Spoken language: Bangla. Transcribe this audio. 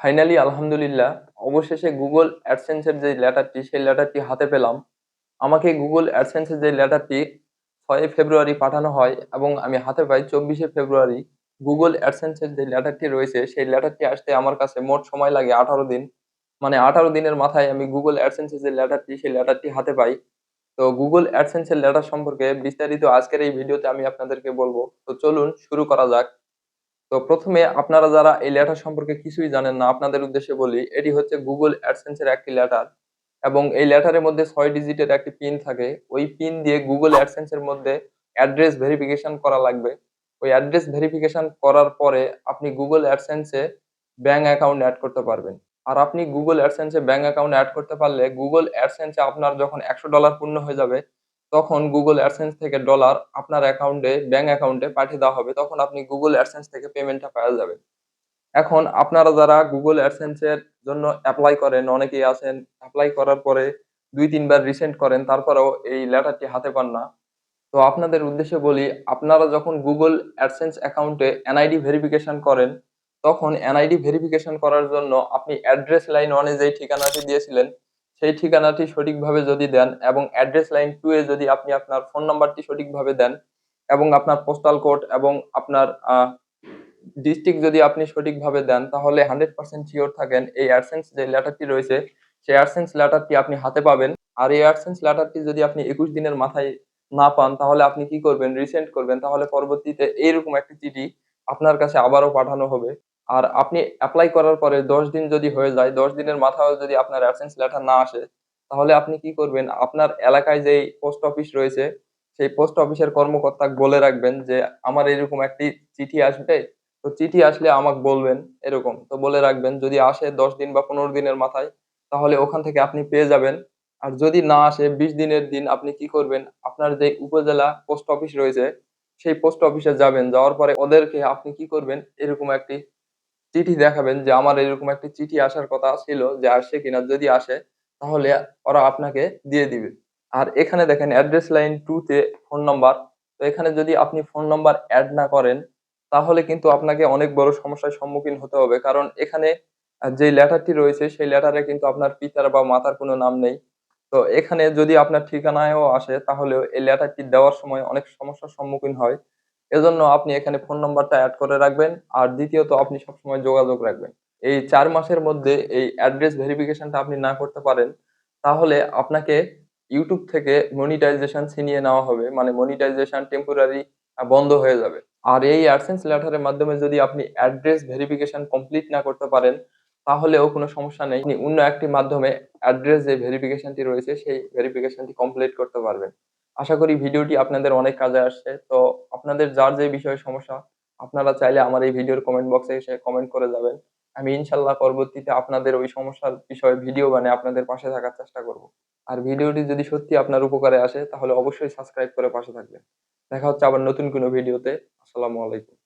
ফাইনালি আলহামদুলিল্লাহ, অবশেষে গুগল অ্যাডসেন্সের যে লেটারটি, সেই লেটারটি হাতে পেলাম। আমাকে গুগল অ্যাডসেন্সের যে লেটারটি ছয় ফেব্রুয়ারি পাঠানো হয় এবং আমি হাতে পাই চব্বিশে ফেব্রুয়ারি। গুগল অ্যাডসেন্সের যে লেটারটি রয়েছে, সেই লেটারটি আসতে আমার কাছে মোট সময় লাগে আঠারো দিন। মানে আঠারো দিনের মাথায় আমি গুগল অ্যাডসেন্সের যে লেটারটি, সেই লেটারটি হাতে পাই। তো গুগল অ্যাডসেন্সের লেটার সম্পর্কে বিস্তারিত আজকের এই ভিডিওতে আমি আপনাদেরকে বলব। তো চলুন, শুরু করা যাক। তো প্রথমে আপনারা যারা এই লেটার সম্পর্কে কিছুই জানেন না, আপনাদের উদ্দেশ্যে বলি, এটি হচ্ছে গুগল অ্যাডসেন্সের একটি লেটার এবং এই লেটারের মধ্যে ছয় ডিজিটের একটি পিন থাকে। ওই পিন দিয়ে গুগল অ্যাডসেন্সের মধ্যে অ্যাড্রেস ভেরিফিকেশন করা লাগবে। ওই অ্যাড্রেস ভেরিফিকেশন করার পরে আপনি গুগল অ্যাডসেন্সে ব্যাংক অ্যাকাউন্ট অ্যাড করতে পারবেন। আর আপনি গুগল অ্যাডসেন্সে ব্যাংক অ্যাকাউন্ট অ্যাড করতে পারলে গুগল অ্যাডসেন্সে আপনার যখন একশো ডলার পূর্ণ হয়ে যাবে তখন গুগল অ্যাডসেন্স থেকে ডলার আপনার অ্যাকাউন্টে ব্যাংক অ্যাকাউন্টে পাঠিয়ে দেওয়া হবে, তখন আপনি গুগল অ্যাডসেন্স থেকে পেমেন্টটা পাওয়া যাবে। এখন আপনারা যারা গুগল অ্যাডসেন্সের জন্য অ্যাপ্লাই করেন, অনেকেই আছেন অ্যাপ্লাই করার পরে দুই, তিনবার রিসেন্ট করেন, তারপরেও এই লেটারটি হাতে পান না। তো আপনাদের উদ্দেশ্যে বলি, আপনারা যখন গুগল অ্যাডসেন্স অ্যাকাউন্টে এনআইডি ভেরিফিকেশন করেন, তখন এনআইডি ভেরিফিকেশন করার জন্য আপনি অ্যাড্রেস লাইন ওয়ানে যেই ঠিকানাটি দিয়েছিলেন সেই ঠিকানাটি সঠিকভাবে যদি দেন এবং অ্যাড্রেস লাইন টু এ যদি আপনি আপনার ফোন নাম্বারটি সঠিকভাবে দেন এবং আপনার পোস্টাল কোড এবং আপনার ডিস্ট্রিক্ট যদি আপনি সঠিকভাবে দেন, তাহলে হান্ড্রেড পার্সেন্ট শিওর থাকেন এই অ্যাডসেন্স যে লেটারটি রয়েছে, সেই অ্যাডসেন্স লেটারটি আপনি হাতে পাবেন। আর এই অ্যাডসেন্স লেটারটি যদি আপনি একুশ দিনের মাথায় না পান, তাহলে আপনি কি করবেন? রিসেন্ট করবেন। তাহলে পরবর্তীতে এইরকম একটি চিঠি আপনার কাছে আবারও পাঠানো হবে। আর আপনি অ্যাপ্লাই করার পরে দশ দিন যদি হয়ে যায়, দশ দিনের মাথায় যদি আপনার অ্যাবসেন্স লেটার না আসে, তাহলে আপনি কি করবেন? আপনার এলাকায় যেই পোস্ট অফিস রয়েছে, সেই পোস্ট অফিসের কর্মকর্তা বলে রাখবেন যে, আমার এরকম একটি চিঠি আসবে, তো চিঠি আসলে আমাকে বলবেন। এরকম। তো বলে রাখবেন, যদি আসে দশ দিন বা পনেরো দিনের মাথায়, তাহলে ওখান থেকে আপনি পেয়ে যাবেন। আর যদি না আসে, বিশ দিনের দিন আপনি কি করবেন? আপনার যে উপজেলা পোস্ট অফিস রয়েছে, সেই পোস্ট অফিসে যাবেন। যাওয়ার পরে ওদেরকে আপনি কি করবেন? এরকম একটি চিঠি দেখাবেন যে আমার এরকম একটি চিঠি আসার কথা ছিল যে আসে কিনা, যদি আসে তাহলে ওরা আপনাকে দিয়ে দিবে। আর এখানে দেখেন অ্যাড্রেস লাইন টু তে ফোন নাম্বার তো এখানে যদি আপনি ফোন নাম্বার অ্যাড না করেন, তাহলে কিন্তু আপনাকে অনেক বড় সমস্যার সম্মুখীন হতে হবে। কারণ এখানে যে লেটারটি রয়েছে, সেই লেটারে কিন্তু আপনার পিতার বা মাতার কোনো নাম নেই। তো এখানে যদি আপনার ঠিকানায়ও আসে তাহলে এই লেটারটি দেওয়ার সময় অনেক সমস্যার সম্মুখীন হয়। এজন্য আপনি এখানে ফোন নাম্বারটা অ্যাড করে রাখবেন। আর দ্বিতীয়ত, আপনি সবসময় যোগাযোগ রাখবেন। এই চার মাসের মধ্যে এই অ্যাড্রেস ভেরিফিকেশনটা আপনি না করতে পারেন, তাহলে আপনাকে ইউটিউব থেকে মনিটাইজেশন ছিনিয়ে নেওয়া হবে। মানে মনিটাইজেশন টেম্পোরারি বন্ধ হয়ে যাবে। আর এই অ্যাডসেন্স লেটারের মাধ্যমে যদি আপনি অ্যাড্রেস ভেরিফিকেশন কমপ্লিট না করতে পারেন, তাহলেও কোনো সমস্যা নেই। অন্য একটি মাধ্যমে অ্যাড্রেস যে ভেরিফিকেশনটি রয়েছে, সেই ভেরিফিকেশনটি কমপ্লিট করতে পারবেন। আশা করি ভিডিওটি আপনাদের অনেক কাজে আসছে। তো আপনাদের যার যে বিষয়ে সমস্যা, আপনারা চাইলে আমার এই ভিডিওর কমেন্ট বক্সে এসে কমেন্ট করে যাবেন। আমি ইনশাল্লাহ পরবর্তীতে আপনাদের ওই সমস্যার বিষয়ে ভিডিও বানিয়ে আপনাদের পাশে থাকার চেষ্টা করব। আর ভিডিওটি যদি সত্যি আপনার উপকারে আসে, তাহলে অবশ্যই সাবস্ক্রাইব করে পাশে থাকবেন। দেখা হচ্ছে আবার নতুন কোনো ভিডিওতে আসসালামু আলাইকুম।